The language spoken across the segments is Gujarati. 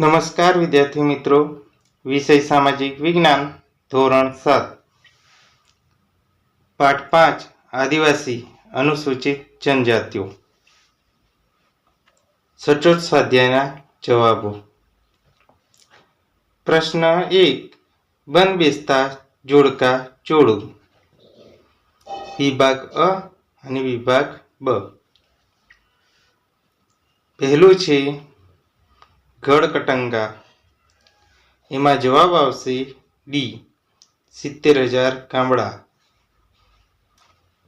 નમસ્કાર વિદ્યાર્થી મિત્રો. વિષય સામાજિક વિજ્ઞાન, ધોરણ સાત. પાઠ પાંચ, આદિવાસી અનુસૂચિત જનજાતિઓ. સચોટ સ્વાધ્યાયના જવાબો. પ્રશ્ન એક બન બેસતા જોડકા જોડો. વિભાગ અ અને વિભાગ બ. પહેલું છે ગઢકટંગા એમાં જવાબ આવશે ડી, સિત્તેર હજાર ગામડા.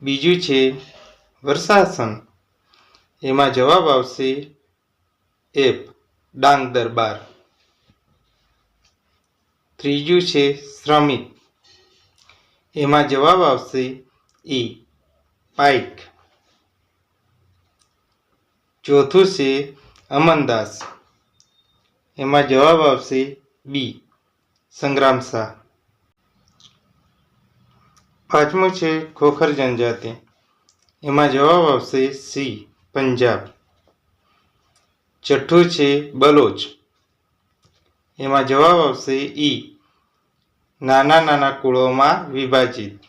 બીજું છે વર્ષાસન એમાં જવાબ આવશે એફ ડાંગ દરબાર ત્રીજું છે શ્રમિક. એમાં જવાબ આવશે ઈ, પાઇક. ચોથું છે અમનદાસ. એમાં જવાબ આવશે બી, સંગ્રામ શાહ. પાંચમું છે, ખોખર જનજાતિ. એમાં જવાબ આવશે સી, પંજાબ. છઠ્ઠું છે, બલોચ. એમાં જવાબ આવશે ઈ, નાના નાના કુળોમાં વિભાજિત.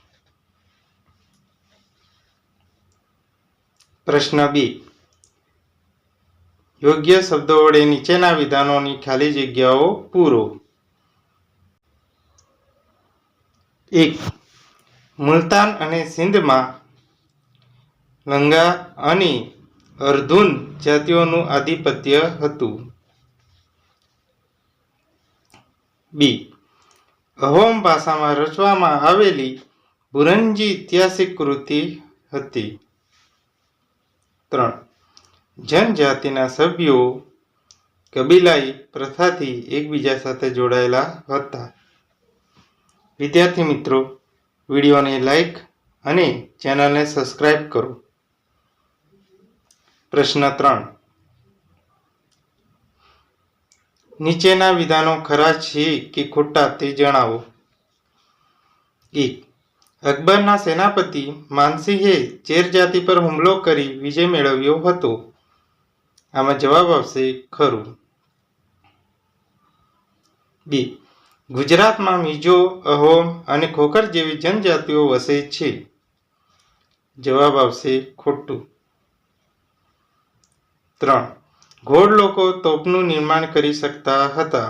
પ્રશ્ન બી યોગ્ય શબ્દો વડે નીચેના વિધાનોની ખાલી જગ્યાઓ પૂરો. એક, મુલતાન અને સિંધમાં લંગા અને અર્ધુન જાતિઓનું આધિપત્ય હતું. બી, અહોમ ભાષામાં રચવામાં આવેલી બુરંજી ઐતિહાસિક કૃતિ હતી. ત્રણ જનજાતિના સભ્યો કબીલાઈ પ્રથાથી એકબીજા સાથે જોડાયેલા હતા. વિદ્યાર્થી મિત્રો, વિડીયોને લાઈક અને ચેનલને સબસ્ક્રાઈબ કરો. પ્રશ્ન ત્રણ. નીચેના વિધાનો ખરા છે કે ખોટા તે જણાવો. એક. અકબરના સેનાપતિ માનસિંહે ચેર જાતિ પર હુમલો કરી વિજય મેળવ્યો હતો. આમાં જવાબ આવશે ખરું. બી. ગુજરાતમાં મિજો, અહોમ અને ખોખર જેવી જનજાતિઓ વસે છે. જવાબ આવશે ખોટું. ત્રણ. ઘોડ લોકો તોપનું નિર્માણ કરી શકતા હતા.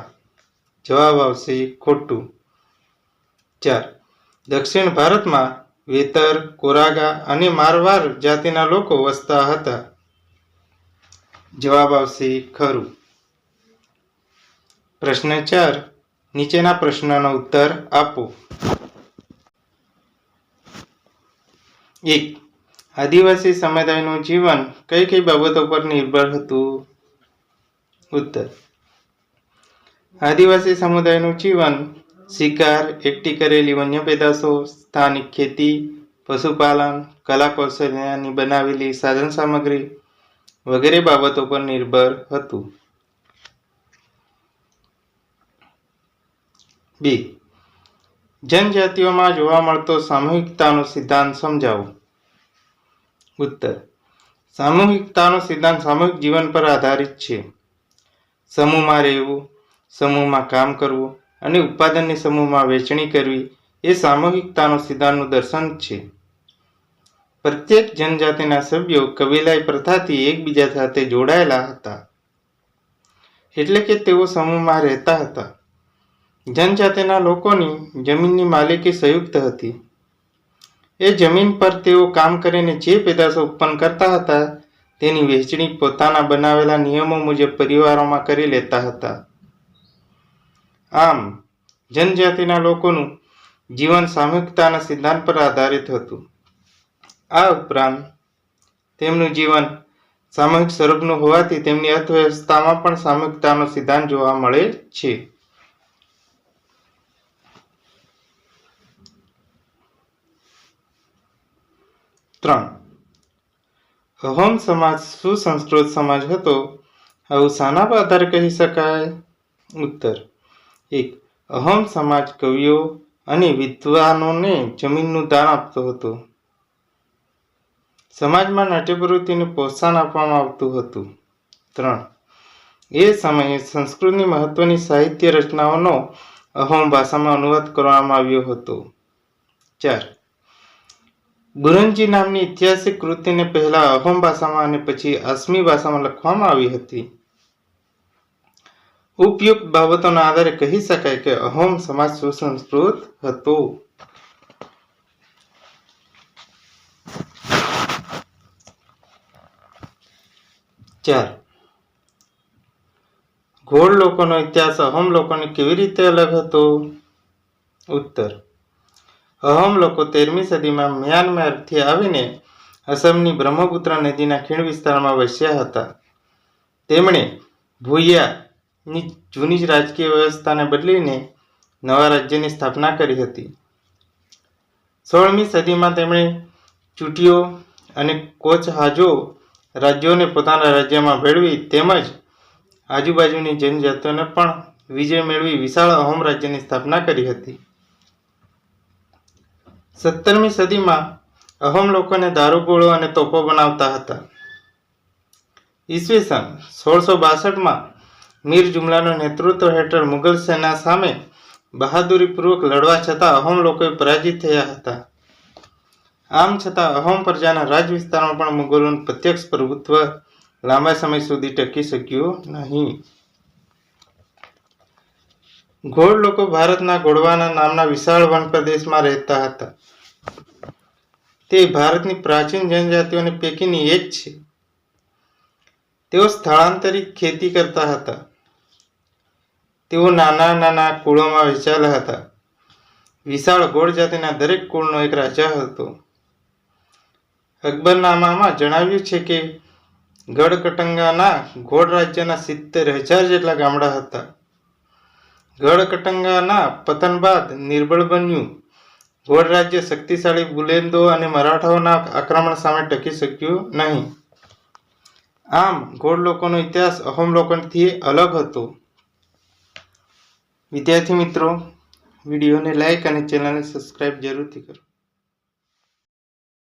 જવાબ આવશે ખોટું. ચાર. દક્ષિણ ભારતમાં વેતર, કોરાગા અને મારવાર જાતિના લોકો વસતા હતા. જવાબ આવશે ખરું. પ્રશ્ન ચાર, નીચેના પ્રશ્નનો ઉત્તર આપો. એક, આદિવાસી સમુદાયનું જીવન કઈ કઈ બાબતો પર નિર્ભર હતું? ઉત્તર, આદિવાસી સમુદાયનું જીવન શિકાર, એકઠી કરેલી વન્ય પેદાશો, સ્થાનિક ખેતી, પશુપાલન, કલા કૌશલ્યની બનાવેલી સાધન સામગ્રી વગેરે બાબતો પર નિર્ભર હતું. બી. જનજાતિઓમાં જોવા મળતો સામૂહિકતાનો સિદ્ધાંત સમજાવો. ઉત્તર. સામૂહિકતાનો સિદ્ધાંત સામૂહિક જીવન પર આધારિત છે. સમૂહમાં રહેવું, સમૂહમાં કામ કરવું અને ઉત્પાદનની સમૂહમાં વહેંચણી કરવી એ સામૂહિકતાનો સિદ્ધાંતનું દર્શન છે. પ્રત્યેક જનજાતિના સભ્યો કબીલાઈ પ્રથાથી એકબીજા સાથે જોડાયેલા હતા. એટલે કે તેઓ સમૂહમાં રહેતા હતા. જનજાતિના લોકોની જમીનની માલિકી સંયુક્ત હતી. એ જમીન પર તેઓ કામ કરીને જે પેદાશો ઉત્પન્ન કરતા હતા, તેની વહેંચણી પોતાના બનાવેલા નિયમો મુજબ પરિવારોમાં કરી લેતા હતા. આમ, જનજાતિના લોકોનું જીવન સામૂહિકતાના સિદ્ધાંત પર આધારિત હતું. આ ઉપરાંત તેમનું જીવન સામૂહિક સ્વરૂપનું હોવાથી તેમની અર્થવ્યવસ્થામાં પણ સામૂહિકતાનો સિદ્ધાંત જોવા મળે છે. ત્રણ. અહોમ સમાજ સુસંસ્કૃત સમાજ હતો. આવું શાના પર આધાર કહી શકાય? ઉત્તર. એક, અહોમ સમાજ કવિઓ અને વિદ્વાનોને જમીનનું દાન આપતો હતો. સમાજમાં નાટ્ય પ્રોત્સાહન આપવામાં આવતું હતું. ત્રણ. એ સમયે સંસ્કૃતની મહત્વની સાહિત્ય રચનાઓનો અહોમ ભાષામાં અનુવાદ કરવામાં આવ્યો હતો. ચાર. ગુરંજી નામની ઐતિહાસિક કૃતિને પહેલા અહોમ ભાષામાં અને પછી આસમી ભાષામાં લખવામાં આવી હતી. ઉપયુક્ત બાબતોના આધારે કહી શકાય કે અહોમ સમાજ સુસંસ્કૃત હતો. ચાર. ઘોડ લોકોનો ઇતિહાસ અહમ લોકોને કેવી રીતે અલગ હતો? ઉત્તર. અહમ લોકો તેરમી સદીમાં મ્યાનમારથી આવીને અસમની બ્રહ્મપુત્ર નદીના ખીણ વિસ્તારમાં વસ્યા હતા. તેમણે ભૂયાની જૂની જ રાજકીય વ્યવસ્થાને બદલીને નવા રાજ્યની સ્થાપના કરી હતી. સોળમી સદીમાં તેમણે ચૂંટીઓ અને કોચહાજો રાજ્યોને પોતાના રાજ્યમાં ભેળવી તેમજ આજુબાજુની જનજાતિઓને પણ વિજય મેળવી વિશાળ અહોમ રાજ્યની સ્થાપના કરી હતી. સત્તરમી સદીમાં અહોમ લોકોને દારૂગોળો અને તોપો બનાવતા હતા. ઈસવીસન સોળસો બાસઠમાં મીર જુમલાના નેતૃત્વ હેઠળ મુગલ સેના સામે બહાદુરીપૂર્વક લડવા છતાં અહોમ લોકોએ પરાજિત થયા હતા. આમ છતાં અહોમ પ્રજાના રાજ વિસ્તારમાં પણ મુગલોનું પ્રત્યક્ષ પ્રભુત્વ લાંબા સમય સુધી ટકી શક્યું નહીં. ઘોડ લોકો ભારતના ગોળવાના નામના વિશાળ વન પ્રદેશમાં રહેતા હતા. તે ભારતની પ્રાચીન જનજાતિઓની પૈકીની એક છે. તેઓ સ્થળાંતરિત ખેતી કરતા હતા. તેઓ નાના નાના કુળોમાં વહેંચાયેલા હતા. વિશાળ ગોળ જાતિના દરેક કુળનો એક રાજા હતો. અકબરનામામાં જણાવ્યું છે કે, ગઢકટંગાના ઘોડ રાજ્યના સિત્તેર હજાર જેટલા ગામડા હતા. ગઢકટંગાના પતન બાદ નિર્બળ બન્યું. ગોળ રાજ્ય શક્તિશાળી બુલેન્દો અને મરાઠાઓના આક્રમણ સામે ટકી શક્યું નહીં. આમ ગોળ લોકોનો ઇતિહાસ અહોમ લોકોથી અલગ હતો. વિદ્યાર્થી મિત્રો, વિડીયોને લાઈક અને ચેનલને સબસ્ક્રાઈબ જરૂરથી કરો.